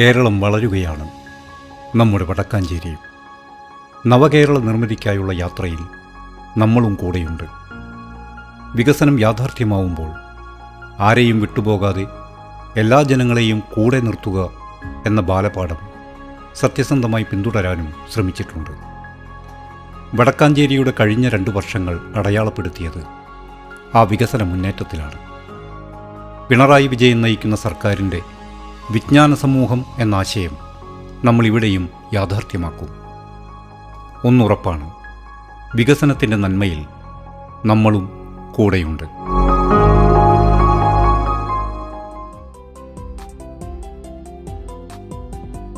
കേരളം വളരുകയാണ് നമ്മുടെ വടക്കാഞ്ചേരിയും നവകേരള നിർമ്മിതിക്കായുള്ള യാത്രയിൽ നമ്മളും കൂടെയുണ്ട്. വികസനം യാഥാർത്ഥ്യമാവുമ്പോൾ ആരെയും വിട്ടുപോകാതെ എല്ലാ ജനങ്ങളെയും കൂടെ നിർത്തുക എന്ന ബാലപാഠം സത്യസന്ധമായി പിന്തുടരാനും ശ്രമിച്ചിട്ടുണ്ട്. വടക്കാഞ്ചേരിയുടെ കഴിഞ്ഞ രണ്ട് വർഷങ്ങൾ അടയാളപ്പെടുത്തിയത് ആ വികസന മുന്നേറ്റത്തിലാണ്. പിണറായി വിജയൻ നയിക്കുന്ന സർക്കാരിന്റെ വിജ്ഞാന സമൂഹം എന്ന ആശയം നമ്മൾ ഇവിടെയും യാഥാർത്ഥ്യമാക്കും. ഒന്നുറപ്പാണ് വികസനത്തിന്റെ നന്മയിൽ നമ്മളും കൂടെയുണ്ട്.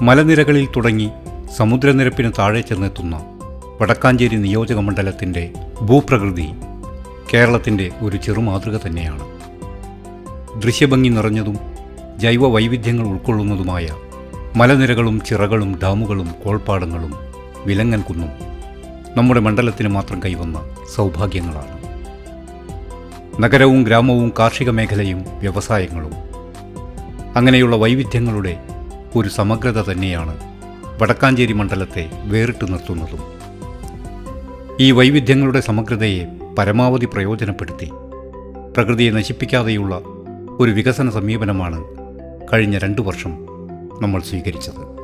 മലനിരകളിൽ തുടങ്ങി സമുദ്രനിരപ്പിന് താഴെ ചെന്നെത്തുന്ന വടക്കാഞ്ചേരി നിയോജക മണ്ഡലത്തിന്റെ ഭൂപ്രകൃതി കേരളത്തിന്റെ ഒരു ചെറുമാതൃക തന്നെയാണ്. ദൃശ്യഭംഗി നിറഞ്ഞതും ജൈവ വൈവിധ്യങ്ങൾ ഉൾക്കൊള്ളുന്നതുമായ മലനിരകളും ചിറകളും ഡാമുകളും കോൾപ്പാടങ്ങളും വിലങ്ങൻ കുന്നും നമ്മുടെ മണ്ഡലത്തിന് മാത്രം കൈവന്ന സൗഭാഗ്യങ്ങളാണ്. നഗരവും ഗ്രാമവും കാർഷിക മേഖലയും വ്യവസായങ്ങളും അങ്ങനെയുള്ള വൈവിധ്യങ്ങളുടെ ഒരു സമഗ്രത തന്നെയാണ് വടക്കാഞ്ചേരി മണ്ഡലത്തെ വേറിട്ട് നിർത്തുന്നതും. ഈ വൈവിധ്യങ്ങളുടെ സമഗ്രതയെ പരമാവധി പ്രയോജനപ്പെടുത്തി പ്രകൃതിയെ നശിപ്പിക്കാതെയുള്ള ഒരു വികസന സമീപനമാണ് കഴിഞ്ഞ രണ്ടു വർഷം നമ്മൾ സ്വീകരിച്ചത്.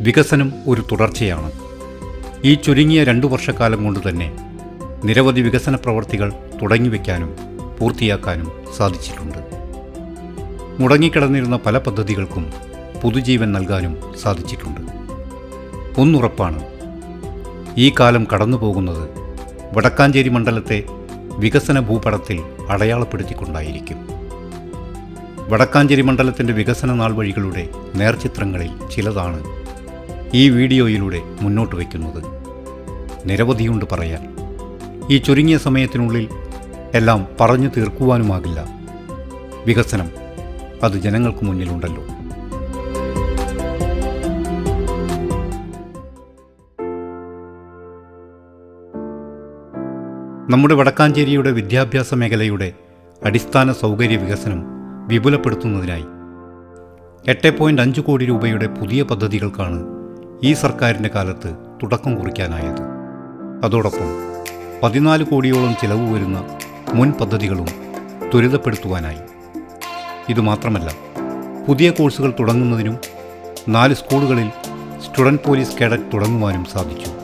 വികസനം ഒരു തുടർച്ചയാണ്. ഈ ചുരുങ്ങിയ രണ്ടു വർഷക്കാലം കൊണ്ട് തന്നെ നിരവധി വികസന പ്രവർത്തികൾ തുടങ്ങിവെക്കാനും പൂർത്തിയാക്കാനും സാധിച്ചിട്ടുണ്ട്. മുടങ്ങിക്കിടന്നിരുന്ന പല പദ്ധതികൾക്കും പുതുജീവൻ നൽകാനും സാധിച്ചിട്ടുണ്ട്. ഒന്നുറപ്പാണ്. ഈ കാലം കടന്നു പോകുന്നത് വടക്കാഞ്ചേരി മണ്ഡലത്തെ വികസന ഭൂപടത്തിൽ അടയാളപ്പെടുത്തിക്കൊണ്ടായിരിക്കും. വടക്കാഞ്ചേരി മണ്ഡലത്തിന്റെ വികസന നാൾവഴികളുടെ നേർചിത്രങ്ങളിൽ ചിലതാണ് ഈ വീഡിയോയിലൂടെ മുന്നോട്ട് വയ്ക്കുന്നത്. നിരവധിയുണ്ട് പറയാൻ. ഈ ചുരുങ്ങിയ സമയത്തിനുള്ളിൽ എല്ലാം പറഞ്ഞു തീർക്കുവാനുമാകില്ല. വികസനം അത് ജനങ്ങൾക്ക് മുന്നിലുണ്ടല്ലോ. നമ്മുടെ വടക്കാഞ്ചേരിയുടെ വിദ്യാഭ്യാസ മേഖലയുടെ അടിസ്ഥാന സൗകര്യ വികസനം വിപുലപ്പെടുത്തുന്നതിനായി. എട്ട് പോയിന്റ് അഞ്ച് കോടി രൂപയുടെ പുതിയ പദ്ധതികൾക്കാണ് ഈ സർക്കാരിന്റെ കാലത്ത് തുടക്കം കുറിക്കാനായത്. അതോടൊപ്പം പതിനാല് കോടിയോളം ചിലവ് വരുന്ന മുൻ പദ്ധതികളും ത്വരിതപ്പെടുത്തുവാനായി. ഇതുമാത്രമല്ല പുതിയ കോഴ്സുകൾ തുടങ്ങുന്നതിനും നാല് സ്കൂളുകളിൽ സ്റ്റുഡന്റ് പോലീസ് കേഡറ്റ് തുടങ്ങുവാനും സാധിച്ചു.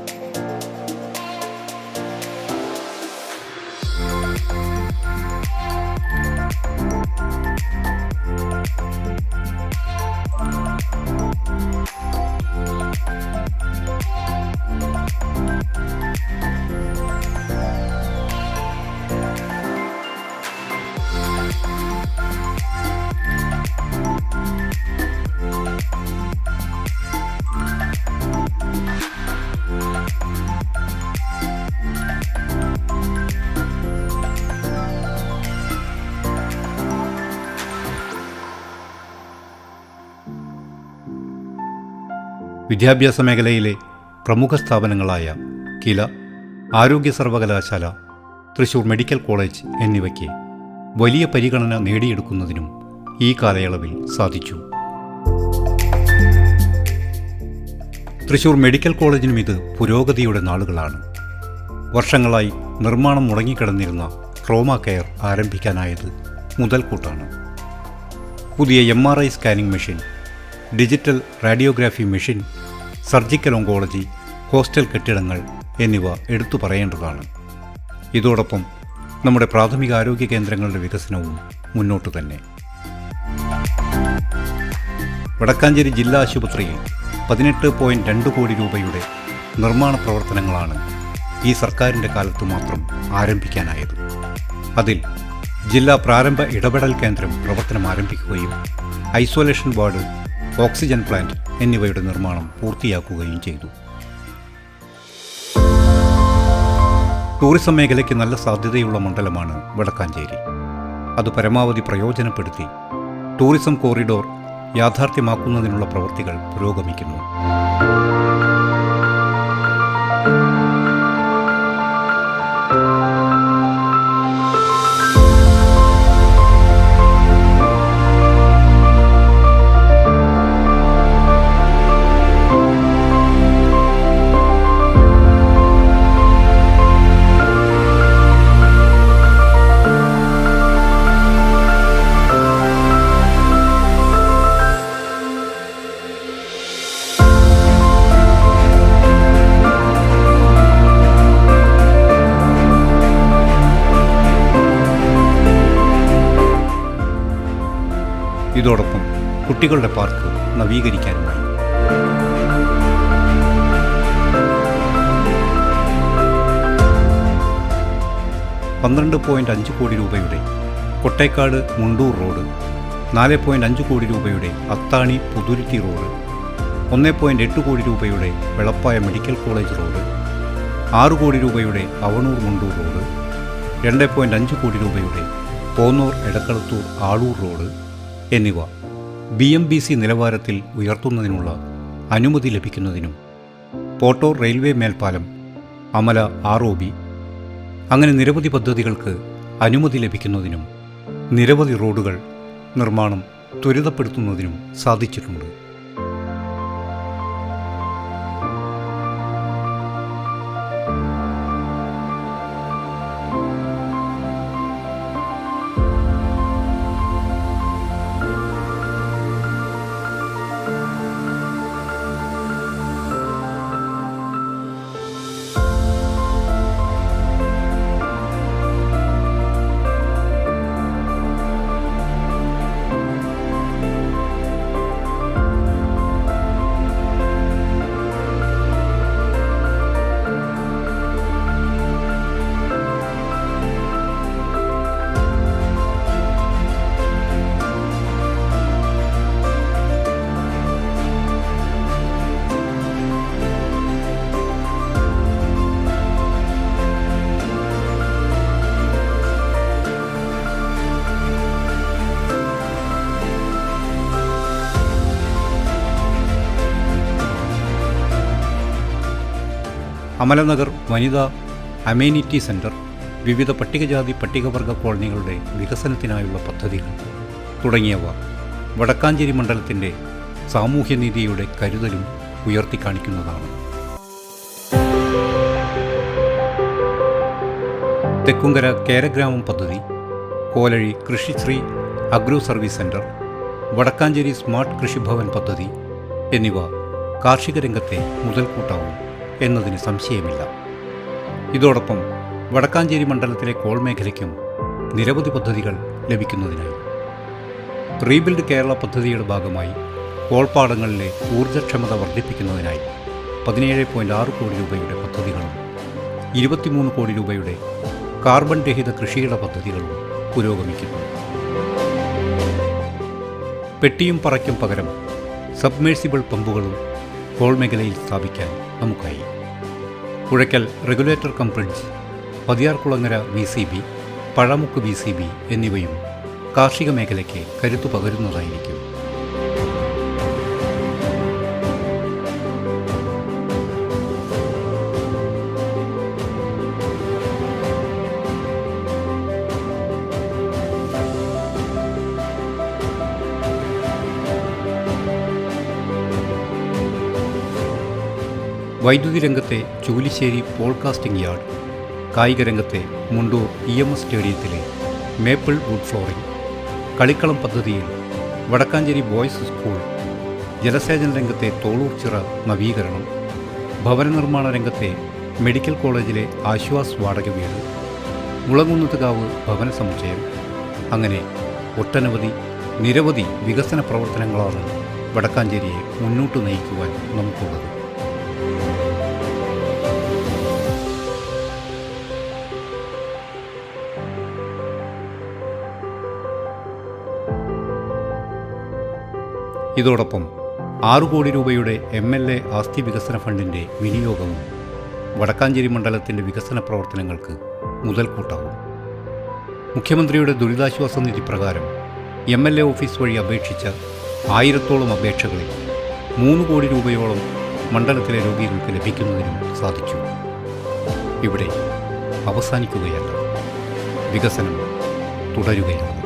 വിദ്യാഭ്യാസ മേഖലയിലെ പ്രമുഖ സ്ഥാപനങ്ങളായ കില ആരോഗ്യ സർവകലാശാല തൃശൂർ മെഡിക്കൽ കോളേജ് എന്നിവയ്ക്ക് വലിയ പരിഗണന നേടിയെടുക്കുന്നതിനും ഈ കാലയളവിൽ സാധിച്ചു. തൃശൂർ മെഡിക്കൽ കോളേജിനും ഇത് പുരോഗതിയുടെ നാളുകളാണ്. വർഷങ്ങളായി നിർമ്മാണം മുടങ്ങിക്കിടന്നിരുന്ന ട്രോമ കെയർ ആരംഭിക്കാനായത് മുതൽക്കൂട്ടാണ്. പുതിയ M R I scanning machine digital radiography machine surgical oncology hostel കെട്ടിടങ്ങൾ എന്നിവ എടുത്തു പറയേണ്ടതാണ്. ഇതോടൊപ്പം നമ്മുടെ പ്രാഥമിക ആരോഗ്യ കേന്ദ്രങ്ങളുടെ വികസനവും മുന്നോട്ട് തന്നെ. വടക്കാഞ്ചേരി ജില്ലാ ആശുപത്രിയിൽ പതിനെട്ട് പോയിന്റ് രണ്ട് കോടി രൂപയുടെ നിർമ്മാണ പ്രവർത്തനങ്ങളാണ് ഈ സർക്കാരിന്റെ കാലത്ത് മാത്രം ആരംഭിക്കാനായത്. അതിൽ ജില്ലാ പ്രാരംഭ ഇടപെടൽ കേന്ദ്രം പ്രവർത്തനം ആരംഭിക്കുകയും ഐസൊലേഷൻ വാർഡ് ഓക്സിജൻ പ്ലാന്റ് എന്നിവയുടെ നിർമ്മാണം പൂർത്തിയാക്കുകയും ചെയ്തു. ടൂറിസം മേഖലയ്ക്ക് നല്ല സാധ്യതയുള്ള മണ്ഡലമാണ് വടക്കാഞ്ചേരി. അത് പരമാവധി പ്രയോജനപ്പെടുത്തി ടൂറിസം കോറിഡോർ യാഥാർത്ഥ്യമാക്കുന്നതിനുള്ള പ്രവൃത്തികൾ പുരോഗമിക്കുന്നു. കുട്ടികളുടെ പാർക്ക് നവീകരിക്കാനുമായി. പന്ത്രണ്ട് പോയിന്റ് അഞ്ച് കോടി രൂപയുടെ കൊട്ടേക്കാട് മുണ്ടൂർ റോഡ് നാല് പോയിന്റ് അഞ്ച് കോടി രൂപയുടെ അത്താണി പുതുരുത്തി റോഡ് ഒന്ന് പോയിന്റ് എട്ട് കോടി രൂപയുടെ വെളപ്പായ മെഡിക്കൽ കോളേജ് റോഡ് ആറ് കോടി രൂപയുടെ അവണൂർ മുണ്ടൂർ റോഡ് രണ്ട് പോയിന്റ് അഞ്ച് കോടി രൂപയുടെ പോന്നൂർ എടക്കളത്തൂർ ആളൂർ റോഡ് എന്നിവ. ബി എം ബി സി നിലവാരത്തിൽ ഉയർത്തുന്നതിനുള്ള അനുമതി ലഭിക്കുന്നതിനും പോട്ടോ റെയിൽവേ മേൽപ്പാലം അമല ആർ ഒ ബി അങ്ങനെ നിരവധി പദ്ധതികൾക്ക് അനുമതി ലഭിക്കുന്നതിനും നിരവധി റോഡുകൾ നിർമ്മാണം ത്വരിതപ്പെടുത്തുന്നതിനും സാധിച്ചിട്ടുണ്ട്. അമലനഗർ വനിതാ അമേനിറ്റി സെന്റർ വിവിധ പട്ടികജാതി പട്ടികവർഗ കോളനികളുടെ വികസനത്തിനായുള്ള പദ്ധതികൾ തുടങ്ങിയവ വടക്കാഞ്ചേരി മണ്ഡലത്തിന്റെ സാമൂഹ്യനീതിയുടെ കരുതലും ഉയർത്തിക്കാണിക്കുന്നതാണ്. തെക്കുങ്കര കേരഗ്രാമം പദ്ധതി Kolazhi Krishisree agro service centre Vadakkanchery smart Krishibhavan പദ്ധതി എന്നിവ കാർഷിക രംഗത്തെ മുതൽക്കൂട്ടാവും. എന്നതിന് സംശയമില്ല. ഇതോടൊപ്പം വടക്കാഞ്ചേരി മണ്ഡലത്തിലെ കോൾ മേഖലയ്ക്കും നിരവധി പദ്ധതികൾ ലഭിക്കുന്നതിനായി. റീബിൽഡ് കേരള പദ്ധതിയുടെ ഭാഗമായി കോൾപ്പാടങ്ങളിലെ ഊർജക്ഷമത വർദ്ധിപ്പിക്കുന്നതിനായി പതിനേഴ് പോയിന്റ് ആറ് കോടി രൂപയുടെ പദ്ധതികളും ഇരുപത്തിമൂന്ന് കോടി രൂപയുടെ കാർബൺ രഹിത കൃഷിയുടെ പദ്ധതികളും പുരോഗമിക്കുന്നു. പെട്ടിയും പറയ്ക്കും പകരം സബ്മേഴ്സിബിൾ പമ്പുകളും കോൾ മേഖലയിൽ സ്ഥാപിക്കാൻ നമുക്കായി. Puzhakkal regulator cum bridge Pathiyarkulangara V C B Pazhamukku V C B എന്നിവയും കാർഷിക മേഖലയ്ക്ക് കരുത്തു പകരുന്നതായിരിക്കും. വൈദ്യുതി രംഗത്തെ ചൂലിശ്ശേരി പോൾകാസ്റ്റിംഗ് യാർഡ് കായിക രംഗത്തെ മുണ്ടൂർ ഇ എം എസ് സ്റ്റേഡിയത്തിലെ മേപ്പിൾ വുഡ് ഫ്ലോറിംഗ് കളിക്കളം പദ്ധതിയിൽ വടക്കാഞ്ചേരി ബോയ്സ് സ്കൂൾ ജലസേചന രംഗത്തെ തോളൂർ ചിറ നവീകരണം ഭവന നിർമ്മാണ രംഗത്തെ മെഡിക്കൽ കോളേജിലെ ആശ്വാസ് വാടക വീട് മുളങ്ങുന്നത്തുകാവ് ഭവന സമുച്ചയം അങ്ങനെ ഒട്ടനവധി നിരവധി വികസന പ്രവർത്തനങ്ങളാണ് വടക്കാഞ്ചേരിയെ മുന്നോട്ട് നയിക്കുവാൻ നമുക്കുള്ളത്. ഇതോടൊപ്പം ആറു കോടി രൂപയുടെ എം എൽ എ ആസ്തി വികസന ഫണ്ടിന്റെ വിനിയോഗവും വടക്കാഞ്ചേരി മണ്ഡലത്തിന്റെ വികസന പ്രവർത്തനങ്ങൾക്ക് മുതൽക്കൂട്ടാവും. മുഖ്യമന്ത്രിയുടെ ദുരിതാശ്വാസ നിധി പ്രകാരം എം എൽ എ ഓഫീസ് വഴി അപേക്ഷിച്ച ആയിരത്തോളം അപേക്ഷകളിൽ മൂന്ന് കോടി രൂപയോളം മണ്ഡലത്തിലെ രോഗികൾക്ക് ലഭിക്കുന്നതിനും സാധിച്ചു. ഇവിടെ അവസാനിക്കുകയല്ല. വികസനം തുടരുകയാണ്.